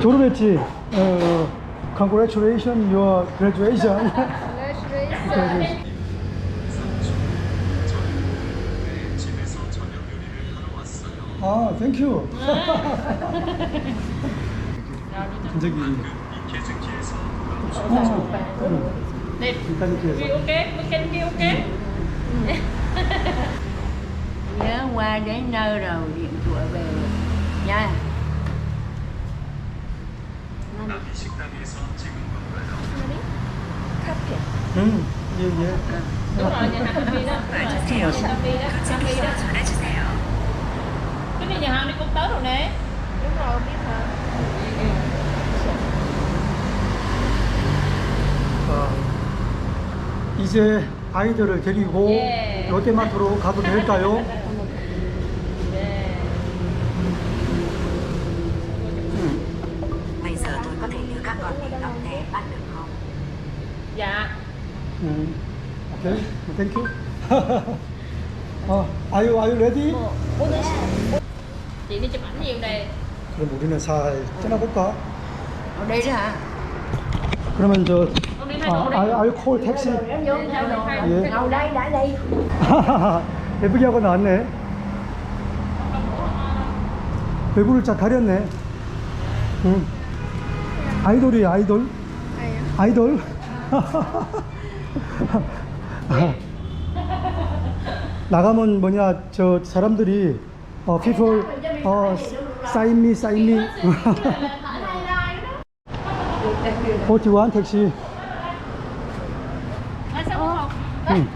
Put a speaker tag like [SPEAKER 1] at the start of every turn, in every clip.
[SPEAKER 1] 졸업했지? 어, congratulations your graduation.
[SPEAKER 2] Congratulations.
[SPEAKER 1] 아, 땡큐. 저기
[SPEAKER 3] Nè,
[SPEAKER 1] 인터넷에서
[SPEAKER 3] kêu ok, ok, kêu ok.
[SPEAKER 2] Nhớ qua đến nơi rồi điện thoại về nha.
[SPEAKER 1] 응, 예, 예.
[SPEAKER 3] Hàng Happy đó. Đúng rồi, Happy đó. Happy đó. Cái này nhà hàng này cũng tới rồi nè.
[SPEAKER 2] Đúng rồi, biết hả?
[SPEAKER 1] 어, 이제 아이들을 데리고
[SPEAKER 3] 예.
[SPEAKER 1] 롯데마트로 가도 될까요?
[SPEAKER 4] Thể con đi đón té bắt được không?
[SPEAKER 3] Dạ.
[SPEAKER 1] 응. 오케이, 땡큐. 어, are you, are you ready?
[SPEAKER 3] Chị đi chụp ảnh nhiều nè.
[SPEAKER 1] 그럼 우리는 살 떠나볼까?
[SPEAKER 2] Ở đây đó hả?
[SPEAKER 1] 그러면 저,
[SPEAKER 3] đi
[SPEAKER 1] 아,
[SPEAKER 3] đi.
[SPEAKER 1] are, are you call taxi? 예.
[SPEAKER 2] Ngồi đây, đã đây.
[SPEAKER 1] 예쁘게 하고 나왔네. 얼굴을 쫙 가렸네. 응. 아이돌이야, 아이돌. 아이돌. 나가면 뭐냐, 저 사람들이, 어, people, 어, sign me, sign me. 41 택시.
[SPEAKER 3] À, sao không học?
[SPEAKER 1] 응.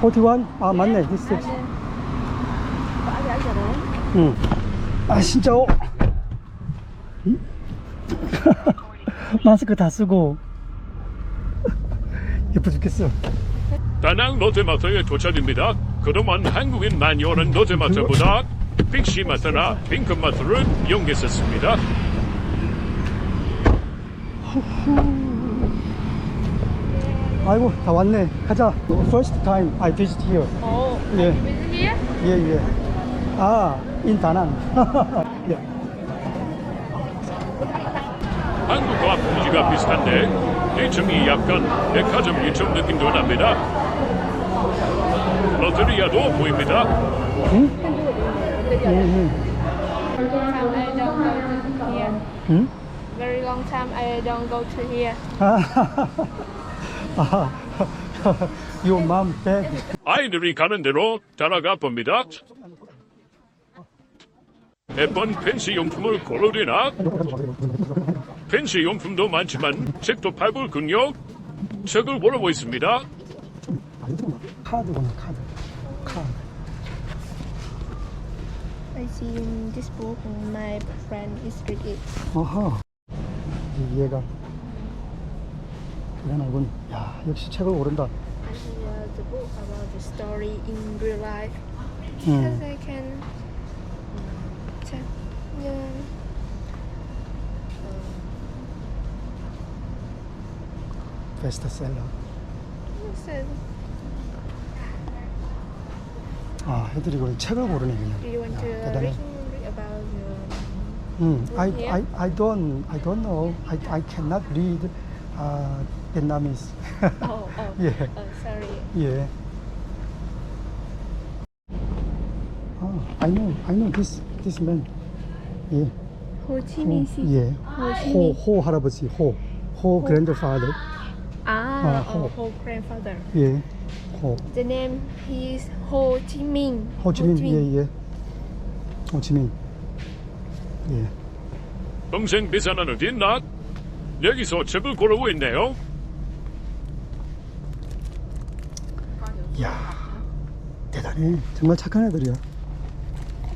[SPEAKER 1] 41? 아, 맞네. this 택시. 응. 아, 진짜, 어? 응? 마스크 다 쓰고. 예뻐 죽겠어.
[SPEAKER 5] 다낭 롯데마트에 도착입니다. 그동안 한국인 많이 오는 롯데마트보다 빅시마트나 핑크마트를 이용했었습니다.
[SPEAKER 1] 아이고, 다 왔네. 가자. First time I visit here.
[SPEAKER 3] Ồ,
[SPEAKER 1] 예. 예, 예. 아, in 다낭.
[SPEAKER 5] 분위기가 비슷한데 1층이 약간 백화점 1층 느낌도 납니다. 롯데리아도 보입니다.
[SPEAKER 1] 응?
[SPEAKER 6] Very long time I don't go to here.
[SPEAKER 1] 아, 아, your mom back.
[SPEAKER 5] 아이들이 가는 대로 따라가 봅니다. 예쁜 펜시 용품을 고르리나 펜시 용품도 많지만 책도 팔굴군요. 책을 보러고 있습니다.
[SPEAKER 1] 카드구나, 카드. 카드.
[SPEAKER 6] I see in this book my friend is read it.
[SPEAKER 1] 아하. 얘가 대단하군. 야, 역시 책을 고른다.
[SPEAKER 6] I read the book about the story in real life because
[SPEAKER 1] 음.
[SPEAKER 6] I can um, check yeah.
[SPEAKER 1] 베스트셀러.
[SPEAKER 6] Listen,
[SPEAKER 1] 아, 애들이 책을 고르네 그냥.
[SPEAKER 6] do you want to
[SPEAKER 1] 야,
[SPEAKER 6] uh,
[SPEAKER 1] 대단해.
[SPEAKER 6] read, read about the
[SPEAKER 1] 음, I,
[SPEAKER 6] here?
[SPEAKER 1] I, I don't, I don't know. I, I cannot read uh, Vietnamese.
[SPEAKER 6] oh oh
[SPEAKER 1] 예,
[SPEAKER 6] oh sorry
[SPEAKER 1] 예. 아, I know, I know this, this man. 예.
[SPEAKER 6] Ho Chi
[SPEAKER 1] 호,
[SPEAKER 6] Minh City.
[SPEAKER 1] 예.
[SPEAKER 6] Ho Chi
[SPEAKER 1] 호,
[SPEAKER 6] Minh.
[SPEAKER 1] 호 할아버지, 호. 호 grandfather.
[SPEAKER 6] Oh,
[SPEAKER 1] Ho.
[SPEAKER 6] Ho grandfather.
[SPEAKER 1] 예. 호.
[SPEAKER 6] The name is Ho Chi Minh.
[SPEAKER 1] 호치민, 예, 예. 호치민. 예.
[SPEAKER 5] 동생 비자는 어딨나? 여기서 책을 고르고 있네요.
[SPEAKER 1] 이야, 대단해. 정말 착한 애들이야.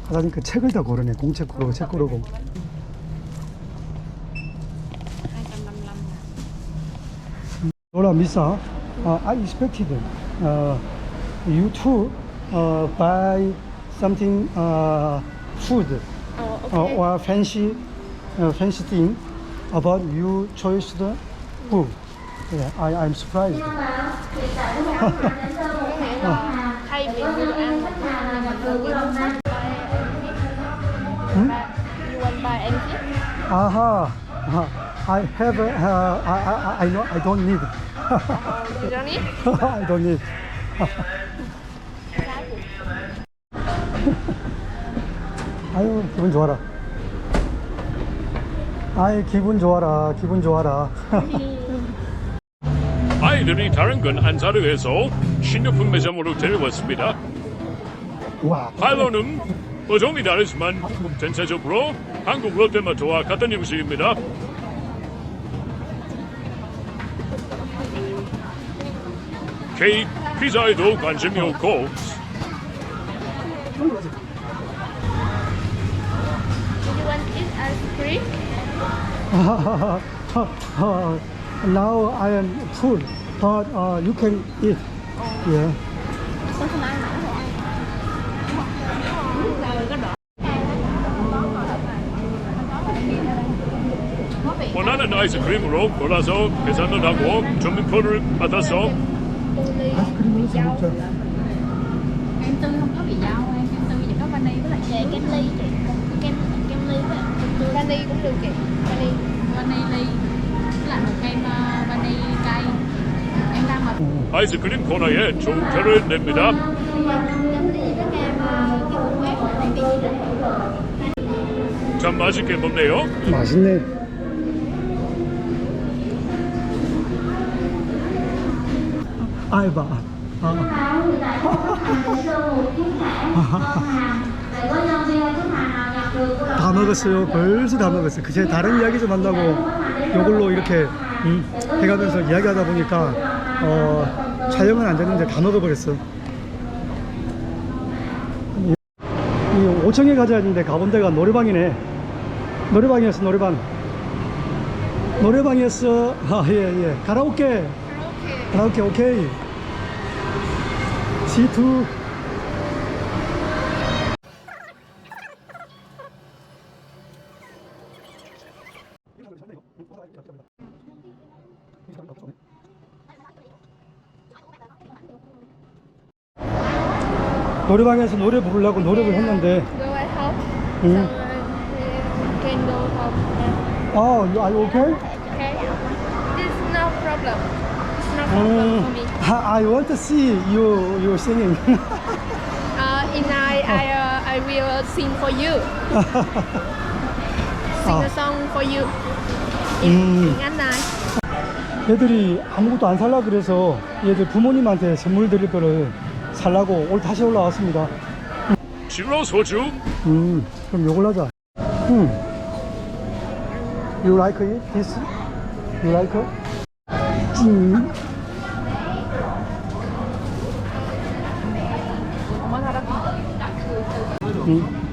[SPEAKER 1] 하다니까 책을 다 고르네. 공책 고르고, 책 고르고. Misa, uh, I expected uh, you to uh, buy something food
[SPEAKER 6] oh, okay.
[SPEAKER 1] or fancy fancy thing about you choice the food. Yeah, I, I'm surprised. hmm?
[SPEAKER 6] You want buy anything?
[SPEAKER 1] Aha. Uh -huh. I have. Uh, I, I I know. I don't need.
[SPEAKER 6] You don't?
[SPEAKER 1] I. 아유, 기분 좋아라. 아이, 기분 좋아라. 기분 좋아라.
[SPEAKER 5] 아이들이 다른 건 안 사려 해서 신료품 매장으로 데려왔습니다.
[SPEAKER 1] 와.
[SPEAKER 5] 파일로는 어종이 다르지만 전체적으로 한국 롯데마트와 같은 음식입니다. 케이크, 피자에도 관심이 없고
[SPEAKER 6] Do you want to eat ice cream?
[SPEAKER 1] now I am full, but uh, you can eat. Yeah.
[SPEAKER 5] 원하는 아이스크림으로 골라서 계산을 하고 주문표를 받아서
[SPEAKER 1] 아이스크림 진짜.
[SPEAKER 3] Em tư không có bị dao em, em tư chỉ có vani với lại
[SPEAKER 6] Dạ kem ly chị. Kem kem ly với vani cũng được chị. Vani.
[SPEAKER 3] vani ly với lại một kem uh, vani cay. Em đang mà
[SPEAKER 5] 아이스크림 코너에 종표를 냅니다.
[SPEAKER 6] Kem Tại
[SPEAKER 1] ai bà à. 다 먹었어요. 벌써 다 먹었어요. 그제 다른 이야기 좀 한다고 이걸로 이렇게 음, 해가면서 이야기하다 보니까 어, 촬영은 안 됐는데 다 먹어버렸어. 이, 이 5층에 가자 했는데 가본 데가 노래방이네. 노래방이었어, 노래방. 노래방이었어. 아, 예, 예. 가라오케. 가라오케, 오케이. G2. 노래방에서 노래 부르려고 노력을 했는데. 음.
[SPEAKER 6] Uh, home.
[SPEAKER 1] 아, you are you okay?
[SPEAKER 6] Okay. This is no problem. It's no problem
[SPEAKER 1] 음,
[SPEAKER 6] for me.
[SPEAKER 1] I I want to see you you singing.
[SPEAKER 6] Uh, in I I uh, I will sing for you. Sing a song for you. In,
[SPEAKER 1] 음.
[SPEAKER 6] in Anh này.
[SPEAKER 1] 얘들이 아무것도 안 살라 그래서 얘들 부모님한테 선물 드릴 거를 살라고 오늘 다시 올라왔습니다.
[SPEAKER 5] 시로 소주
[SPEAKER 1] 음, 그럼 요걸 하자. 음. You like it? This? You like it? 음. 음.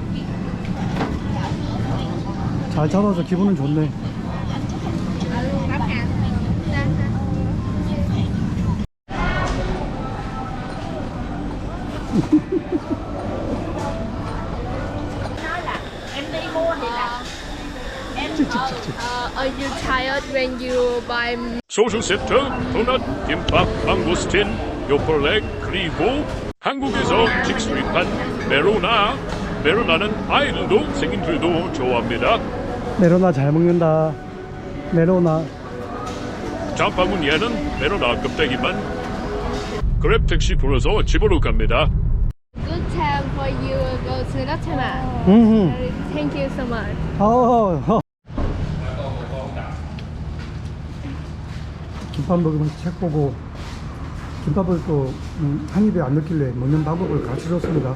[SPEAKER 1] 잘 잡아서 기분은 좋네.
[SPEAKER 5] 소주 세트, 도넛, 김밥, 망고스틴, 요콜렉, 그리고 한국에서 직수입한 메로나. 메로나는 아이들도 생인들도 좋아합니다.
[SPEAKER 1] 메로나 잘 먹는다. 메로나.
[SPEAKER 5] 장바구니 얘는 메로나 껍데기만 그랩 택시 불러서 집으로 갑니다.
[SPEAKER 6] good time for you go to Latvia?
[SPEAKER 1] 음.
[SPEAKER 6] Thank you so much.
[SPEAKER 1] 어, 어. 김밥 먹으면서 책 보고 김밥을 또 음, 한 입에 안 넣길래 먹는 방법을 가르쳐 줬습니다.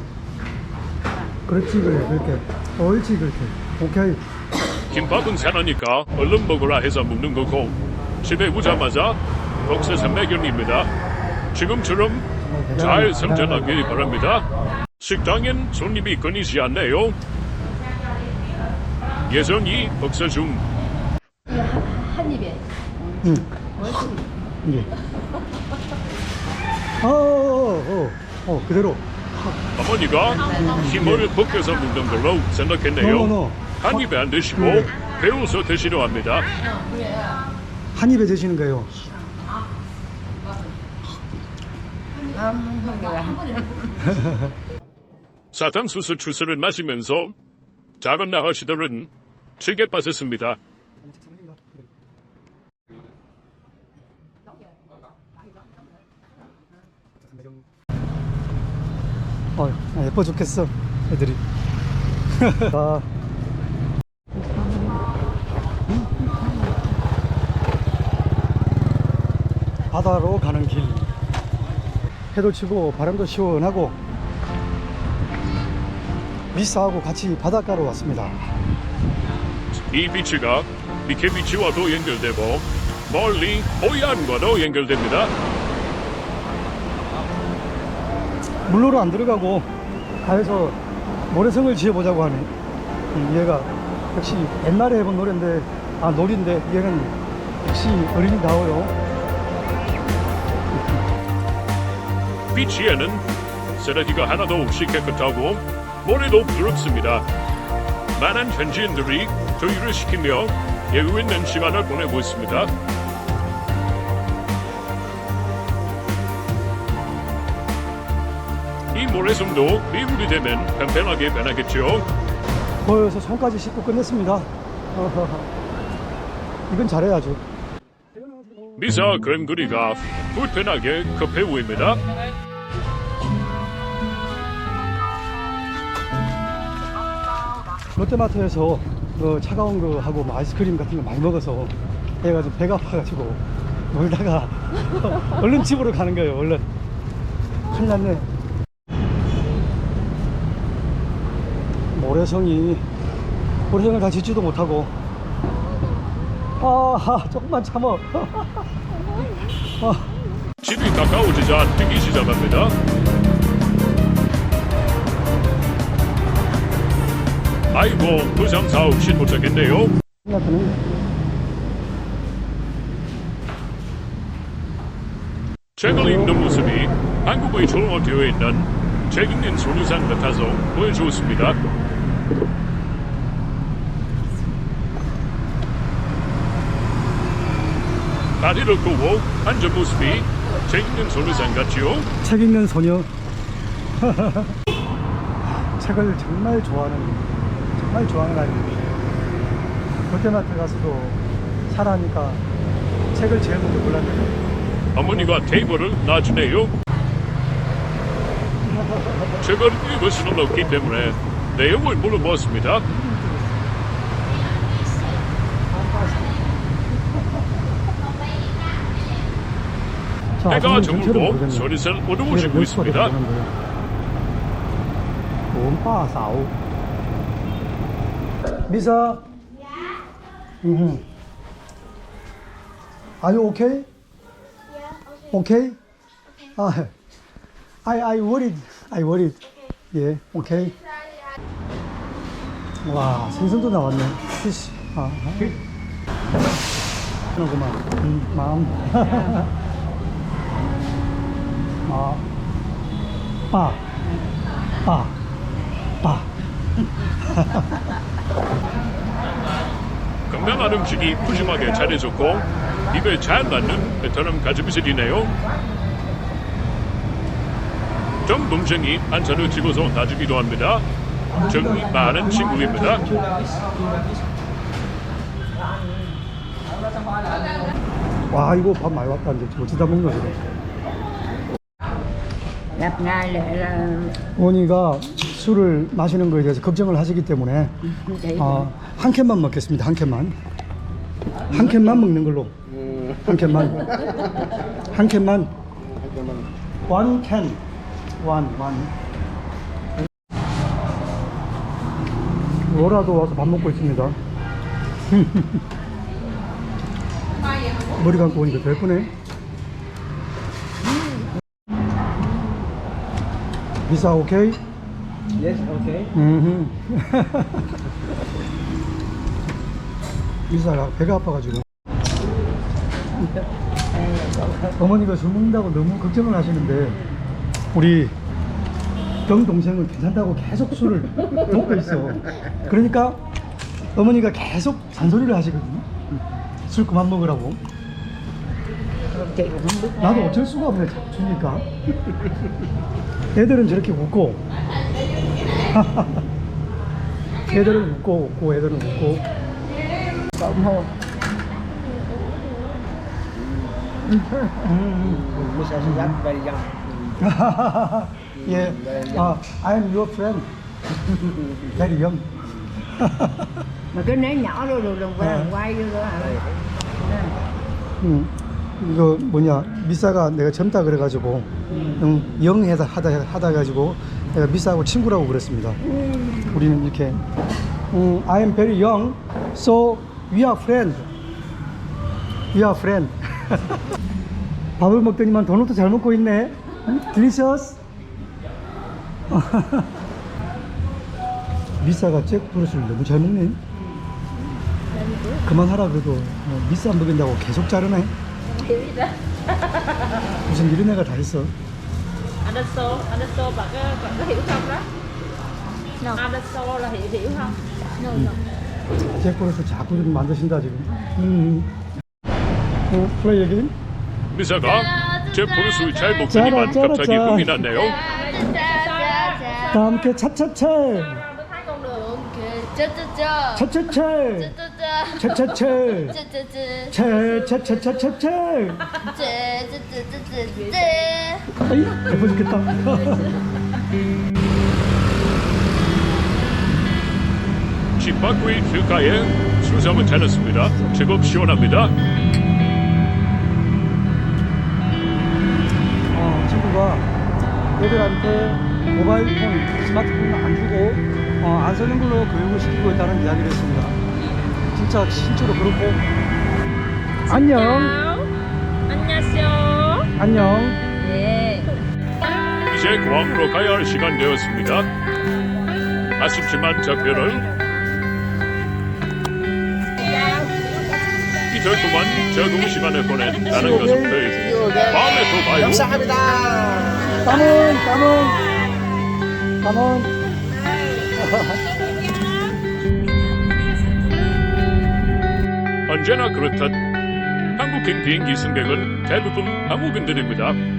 [SPEAKER 1] 그렇지 그래 그렇게 옳지 그렇게 오케이
[SPEAKER 5] 김밥은 사나니까 얼른 먹으라 해서 먹는 거고 집에 오자마자 복사산매견입니다. 지금처럼 잘 성장하길 바랍니다. 식당엔 손님이 끊이지 않네요. 예전이 복사 중
[SPEAKER 1] 응. 예. 어, 어, 어, 어, 그대로.
[SPEAKER 5] 어머니가 힘을 벗겨서 먹는 걸로 생각했네요.
[SPEAKER 1] No, no, no.
[SPEAKER 5] 한 입에 안 드시고 배워서 드시려 합니다.
[SPEAKER 1] 한 입에 드시는 거예요.
[SPEAKER 5] 사탕수수 주스를 마시면서 작은 아가씨들은 즐겨 빠졌습니다.
[SPEAKER 1] 어, 예뻐 죽겠어 애들이. 아, 바다로 가는 길. 해도 치고 바람도 시원하고 미스하고 같이 바닷가로 왔습니다.
[SPEAKER 5] 이 비치가 미케 비치와도 연결되고 멀리 호이안과도 연결됩니다.
[SPEAKER 1] 물로로 안 들어가고 가에서 모래성을 지어보자고 하네. 음, 얘가 역시 옛날에 해본 노래인데 아 놀인데 얘는 역시 어린이다워요.
[SPEAKER 5] 비치에는 쓰레기가 하나도 없이 깨끗하고 모래도 부드럽습니다. 많은 현지인들이 조율을 시키며 여유 있는 시간을 보내고 있습니다. 이 모래성도 미국이 되면 간편하게 변하겠죠.
[SPEAKER 1] 보여서 손까지 씻고 끝냈습니다. 이건 잘해야죠.
[SPEAKER 5] 미사 그림그리가 불편하게 급해 보입니다.
[SPEAKER 1] 롯데마트에서 그 차가운 거 하고 뭐 아이스크림 같은 거 많이 먹어서 좀 배가 아파가지고 놀다가 얼른 집으로 가는 거예요. 얼른 큰일 났네. 모래성이 모래성을 다 짓지도 못하고 아 조금만 참어. 아,
[SPEAKER 5] 집이 가까워지자 뛰기 시작합니다. 아이고 부상사 없이 도착했네요.
[SPEAKER 1] 생각하는
[SPEAKER 5] 책을 읽는 모습이 한국의 조용되어 있는 책 읽는 소유산 같아서 보여주었습니다. 다리를 끄고 앉은 모습이 책 읽는 소유산 같지요?
[SPEAKER 1] 책 읽는 소녀. 책을 정말 좋아하는, 정말 좋아하는 아이입니다. 롯데마트 가서도 사라니까 책을 제일 먼저 골랐는데
[SPEAKER 5] 어머니가 테이블을 놔주네요. 책을 읽을 수는 없기 때문에 내용을 물어보았습니다.
[SPEAKER 1] 자,
[SPEAKER 5] 해가 저물고. 소리를
[SPEAKER 1] 얘를
[SPEAKER 5] 어두워지고 있습니다.
[SPEAKER 1] 거예요? 옴빠사오. 미사. 음. Are you okay? Okay. 아, I I worried. I worried. 예, okay. 와, 생선도 나왔네. 피시. 아, 하나구만. 음, 마음. 아, 빠, 빠, 빠.
[SPEAKER 5] 건강한 음식이 푸짐하게 차려졌고 입에 잘 맞는 베트남 가지미술이네요. 정 동생이 한잔을 집어서 놔주기도 합니다. 정이 많은 친구입니다.
[SPEAKER 1] 와, 이거 밥 많이 왔다. 이제 어쩌다 먹노, 이거. 어머니가 술을 마시는 거에 대해서 걱정을 하시기 때문에
[SPEAKER 2] thì
[SPEAKER 1] 어, 한 캔만 먹겠습니다. 한 캔만. 한 캔만 먹는 걸로. 한 캔만. 한 캔만. One can. One, one. 로라도 와서 밥 먹고 있습니다. 머리 감고 오니까 더 예쁘네. 미사 오케이?
[SPEAKER 7] Yes, okay.
[SPEAKER 1] 음. 미사가 배가 아파가지고. 어머니가 술 먹는다고 너무 걱정을 하시는데 우리 경 동생은 괜찮다고 계속 술을 먹고 있어. 그러니까 어머니가 계속 잔소리를 하시거든요. 술 그만 먹으라고. 나도 어쩔 수가 없네 자꾸 주니까 애들은 저렇게 웃고 애들은 웃고 웃고 애들은 웃고
[SPEAKER 2] Cậu hồ
[SPEAKER 7] Mr. Suzak, very young.
[SPEAKER 1] Yeah. Uh, I'm your friend. Very young.
[SPEAKER 2] Mà cái nấy nhỏ rồi rồi đồng
[SPEAKER 1] Ờ.
[SPEAKER 2] quay vô rồi hả?
[SPEAKER 1] 음, 이거 뭐냐 미사가 내가 젊다 그래가지고 음, 영해다 하다 하다 가지고 내가 미사하고 친구라고 그랬습니다. 우리는 이렇게 음, I am very young, so we are friend. We are friend. 밥을 먹더니만 도넛도 잘 먹고 있네. 음? Delicious. 미사가 잭 브루스를 너무 잘 먹네. 그만하라 그래도 어, 미스 안 먹인다고 계속 자르네 무슨 이런 애가 다 있어
[SPEAKER 3] đánh số bạn có bạn có hiểu không đó
[SPEAKER 6] No.
[SPEAKER 3] anh đánh số là hiểu hiểu không
[SPEAKER 6] No, no.
[SPEAKER 1] 잭브로스 자꾸 좀 만드신다 지금 음. 어, 플레이 얘기
[SPEAKER 5] 미사가 제 브루스 잘 먹더니만 갑자기. 흥이 났네요.
[SPEAKER 1] 다 함께 차차차
[SPEAKER 6] 짜짜짜.
[SPEAKER 1] 차차차
[SPEAKER 6] 짜짜짜.
[SPEAKER 1] 차차차
[SPEAKER 6] 짜짜짜.
[SPEAKER 1] 차차차차차차
[SPEAKER 6] 짜짜짜짜짜.
[SPEAKER 1] 아이 예뻐 죽겠다
[SPEAKER 5] 집 밖의 길가에 수삼은 잘랐습니다. 제법 시원합니다.
[SPEAKER 1] 어, 친구가 애들한테 모바일 폰, 스마트폰 안 주고 어, 안 쓰는 걸로 교육을 시키고 있다는 이야기를 했습니다. 진짜 실제로 그렇고 안녕
[SPEAKER 3] 안녕하세요
[SPEAKER 1] 안녕
[SPEAKER 3] 예
[SPEAKER 5] 이제 공항으로 가야 할 시간 되었습니다. 아쉽지만 작별을 이틀 동안 적응 시간을 보낸 다른 녀석들 다음에 또 봐요.
[SPEAKER 7] 감사합니다.
[SPEAKER 1] 까문 까문 까문
[SPEAKER 5] 언제나 그렇듯 한국행 비행기 승객은 대부분 한국인들입니다.